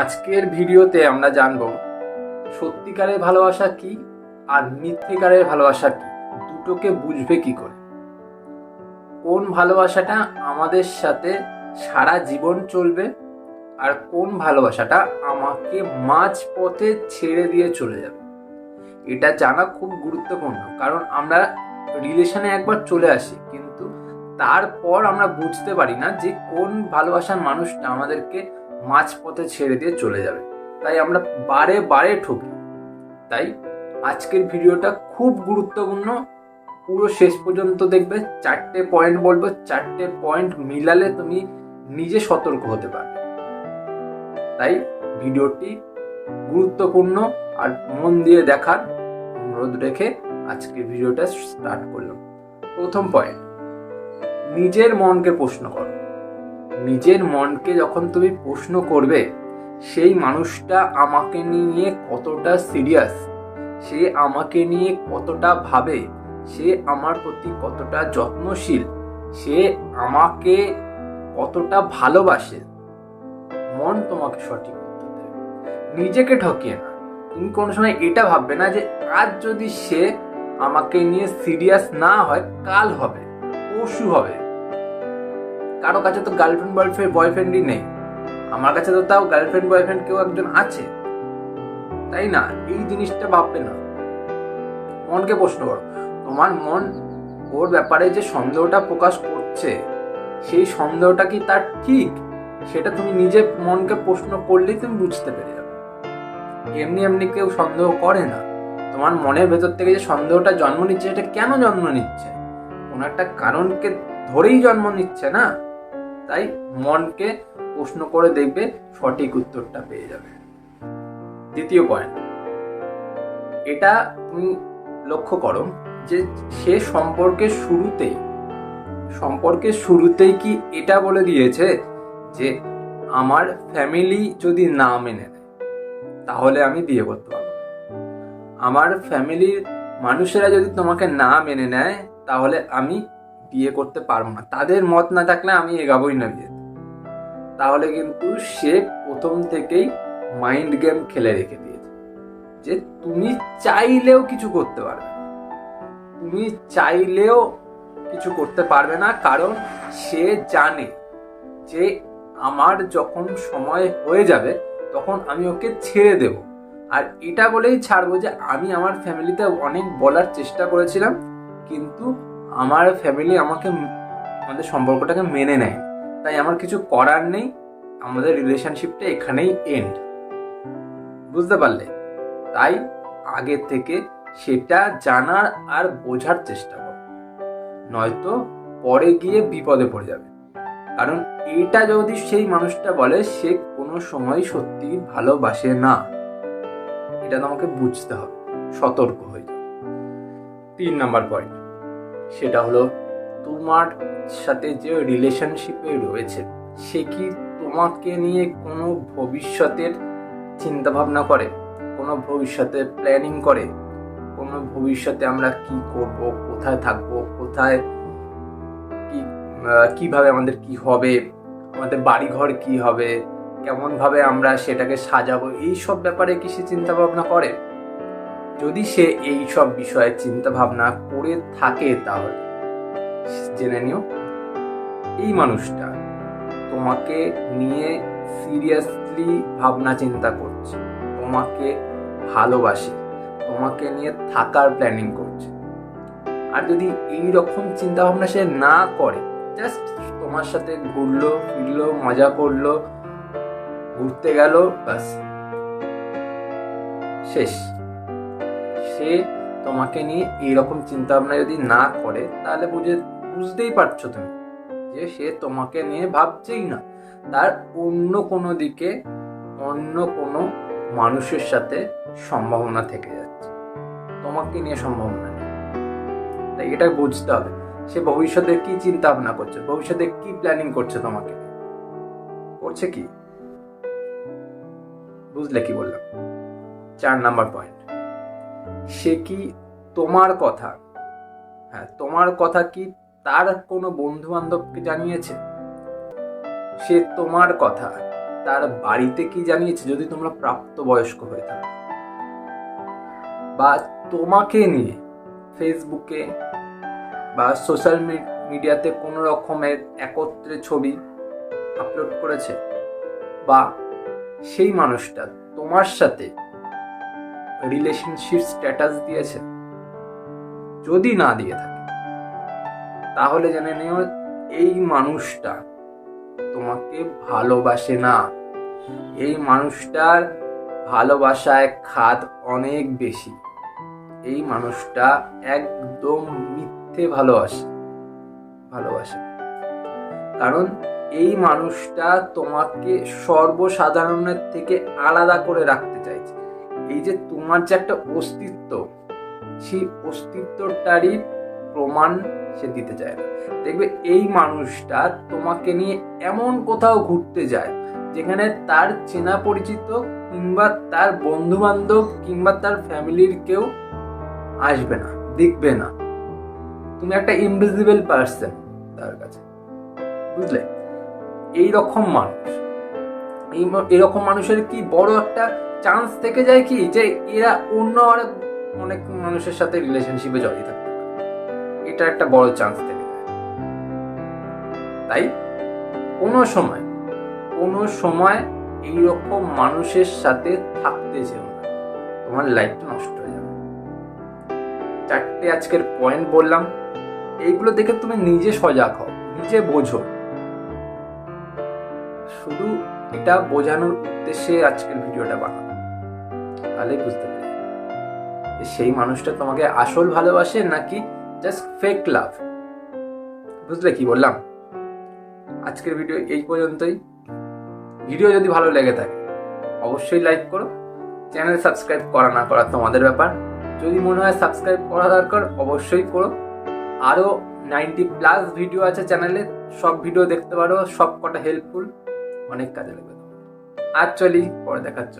আজকের ভিডিওতে আমরা জানব, সত্যিকারের ভালোবাসা কি আর মিথ্যেকারের ভালোবাসা কি? দুটোকে বুঝবে কি করে? কোন ভালোবাসাটা আমাদের সাথে সারা জীবন চলবে আর কোন ভালোবাসাটা আমাকে মাঝ পথে ছেড়ে দিয়ে চলে যাবে? এটা জানা খুব গুরুত্বপূর্ণ, কারণ আমরা রিলেশনে একবার চলে আসি, কিন্তু তারপর আমরা বুঝতে পারি না যে কোন ভালোবাসার মানুষটা আমাদেরকে মাঝপথে ছেড়ে দিয়ে চলে যাবে। তাই আমরা বারে বারে ঠকি। তাই আজকের ভিডিওটা খুব গুরুত্বপূর্ণ। পুরো শেষ পর্যন্ত দেখবে, চারটে পয়েন্ট বলব, চারটে পয়েন্ট মিলালে তুমি নিজে সতর্ক হতে পারবে। তাই ভিডিওটি গুরুত্বপূর্ণ আর মন দিয়ে দেখার অনুরোধ রেখে আজকের ভিডিওটা স্টার্ট করলাম। প্রথম পয়েন্ট নিজের মনকে প্রশ্ন করো। নিজের মনকে যখন তুমি প্রশ্ন করবে, সেই মানুষটা আমাকে নিয়ে কতটা সিরিয়াস সে আমাকে নিয়ে কতটা ভাবে, সে আমার প্রতি কতটা যত্নশীল, সে আমাকে কতটা ভালোবাসে, মন তোমাকে সঠিক নিজেকে ঠকিয়ে না। তুমি কোনো সময় এটা ভাববে না যে আজ যদি সে আমাকে নিয়ে সিরিয়াস না হয়, কাল হবে, পরশু হবে। কারও কাছে তো গার্লফ্রেন্ড বয়ফ্রেন্ড বয়ফ্রেন্ডই নেই। আমার কাছে তো তাও গার্লফ্রেন্ড বয়ফ্রেন্ড কেউ একজন আছে। তাই না? এই জিনিসটা ভাববে না। মনকে প্রশ্ন করো। তোমার মন ওর ব্যাপারে যে সন্দেহটা প্রকাশ করছে, সেই সন্দেহটা কি তার ঠিক? সেটা তুমি নিজে মনকে প্রশ্ন করলেই তুমি বুঝতে পেরে যাবে। এমনি এমনি কেউ সন্দেহ করে না। তোমার মনের ভেতর থেকে যে সন্দেহটা জন্ম নিচ্ছে, সেটা কেন জন্ম নিচ্ছে? কোনো একটা কারণকে ধরেই জন্ম নিচ্ছে না? তাই মনকে প্রশ্ন করে দেখবে সঠিক উত্তরটা পেয়ে যাবে। দ্বিতীয় পয়েন্ট এটা তুমি লক্ষ্য করো যে সে সম্পর্কে শুরুতেই সম্পর্কের শুরুতেই কি এটা বলে দিয়েছে যে আমার ফ্যামিলি যদি না মেনে নেয়, তাহলে আমি বিয়ে করতে পারব আমার ফ্যামিলির মানুষেরা যদি তোমাকে না মেনে নেয়, তাহলে আমি বিয়ে করতে পারব না। তাদের মত না থাকলে আমি এগাবোই না বিয়ে। তাহলে কিন্তু সে প্রথম থেকেই মাইন্ড গেম খেলে রেখে দিয়েছে। যে তুমি চাইলেও কিছু করতে পারবে তুমি চাইলেও কিছু করতে পারবে না, কারণ সে জানে যে আমার যখন সময় হয়ে যাবে, তখন আমি ওকে ছেড়ে দেব। আর এটা বলেই ছাড়বো যে আমি আমার ফ্যামিলিতে অনেক বলার চেষ্টা করেছিলাম, কিন্তু আমার ফ্যামিলি আমাকে আমাদের সম্পর্কটাকে মেনে নেয়। তাই আমার কিছু করার নেই। আমাদের রিলেশনশিপটা এখানেই এন্ড বুঝতে পারলে? তাই আগে থেকে সেটা জানার আর বোঝার চেষ্টা কর। নয়তো পরে গিয়ে বিপদে পড়ে যাবে। কারণ এটা যদি সেই মানুষটা বলে, সে কোনো সময় সত্যি ভালোবাসে না। এটা তোমাকে বুঝতে হবে। সতর্ক হয়ে তিন নাম্বার পয়েন্ট সেটা হলো, তোমার সাথে যে রিলেশনশিপে রয়েছে, সে কি তোমাকে নিয়ে কোনো ভবিষ্যতের চিন্তা ভাবনা করে? কোনো ভবিষ্যতে প্ল্যানিং করে? কোনো ভবিষ্যতে আমরা কি করব? কোথায় থাকব? কোথায় কি কীভাবে আমাদের কি হবে? আমাদের বাড়িঘর কি হবে? কেমনভাবে আমরা সেটাকে সাজাবো? এই সব ব্যাপারে কি সে চিন্তা ভাবনা করে? যদি সে এই সব বিষয়ে চিন্তা ভাবনা করে থাকে তাহলে, জেনে নিও, এই মানুষটা তোমাকে নিয়ে সিরিয়াসলি ভাবনা চিন্তা করছে, তোমাকে ভালোবাসে, তোমাকে নিয়ে থাকার প্ল্যানিং করছে। আর যদি এই রকম চিন্তা ভাবনা সে না করে জাস্ট তোমার সাথে ঘুরলো, ফিরলো, মজা করল, ঘুরতে গেল, ব্যাস। শেষ। সে তোমাকে নিয়ে এইরকম চিন্তা ভাবনা যদি না করে, তাহলে বুঝে, বুঝতেই পারছ তুমি যে সে তোমাকে নিয়ে ভাবছেই না। তার অন্য কোনো দিকে, অন্য কোনো মানুষের সাথে সম্ভাবনা থেকে যাচ্ছে। তোমাকে নিয়ে সম্ভাবনা নেই। তাই এটা বুঝতে হবে। সে ভবিষ্যতে কি চিন্তা ভাবনা করছে? ভবিষ্যতে কি প্ল্যানিং করছে তোমাকে? করছে কি? বুঝলে কি বললাম? চার নাম্বার পয়েন্ট সে কি তোমার কথা? হ্যাঁ তোমার কথা কি তার কোনো বন্ধু বান্ধবকে জানিয়েছে? সে তোমার কথা, তার বাড়িতে কি জানিয়েছে যদি তোমরা প্রাপ্তবয়স্ক হয়ে থাকো? বা তোমাকে নিয়ে ফেসবুকে বা সোশ্যাল মিডিয়াতে কোনো রকমের একত্রে ছবি আপলোড করেছে? বা সেই মানুষটা তোমার সাথে রিলেশনশিপ স্ট্যাটাস দিয়েছে। যদি না দিয়ে থাকে, তাহলে জেনে নিও এই মানুষটা তোমাকে ভালোবাসে না। এই মানুষটার ভালোবাসায় খাদ অনেক বেশি। এই মানুষটা একদম মিথ্যে ভালোবাসে ভালোবাসে। কারণ এই মানুষটা তোমাকে সর্বসাধারণের থেকে আলাদা করে রাখতে চাইছে। এই যে তোমার যে একটা অস্তিত্ব, সেই অস্তিত্বটারই প্রমাণ সে দিতে চায় না। দেখবে এই মানুষটা তোমাকে নিয়ে এমন কোথাও ঘুরতে যায়, যেখানে তার চেনা পরিচিত কিংবা তার বন্ধু বান্ধব কিংবা তার ফ্যামিলির কেউ আসবে না, দেখবে না। তুমি একটা ইনভিজিবল পার্সন তার কাছে, বুঝলে? এই রকম মানুষ। এই এরকম মানুষের কি বড় একটা চান্স থেকে যায় কি যে এরা অন্য আর অনেক মানুষের সাথে রিলেশনশিপে জড়িয়ে থাকতে এটা একটা বড় চান্স থেকে তাই কোনো সময় কোনো সময় এইরকম মানুষের সাথে থাকতে যেও না। তোমার লাইফটা নষ্ট হয়ে যাবে। চারটে আজকের পয়েন্ট বললাম, এইগুলো দেখে তুমি নিজে সজাগ হও, নিজে বোঝো। শুধু এটা বোঝানোর উদ্দেশ্যে আজকের ভিডিওটা বানানো তাহলে বুঝতে পারি সেই মানুষটা তোমাকে আসল ভালোবাসে নাকি জাস্ট ফেক লাভ বুঝলে কি বললাম? আজকের ভিডিও এই পর্যন্তই। ভিডিও যদি ভালো লেগে থাকে, অবশ্যই লাইক করো। চ্যানেল সাবস্ক্রাইব করা না করা তোমাদের ব্যাপার। যদি মনে হয় সাবস্ক্রাইব করা দরকার, অবশ্যই করো। আরও নাইনটি প্লাস ভিডিও আছে চ্যানেলে। সব ভিডিও দেখতে পারো সব কটা হেল্পফুল অনেক কাজে লাগবে আজ চলি পরে দেখাচ্ছ।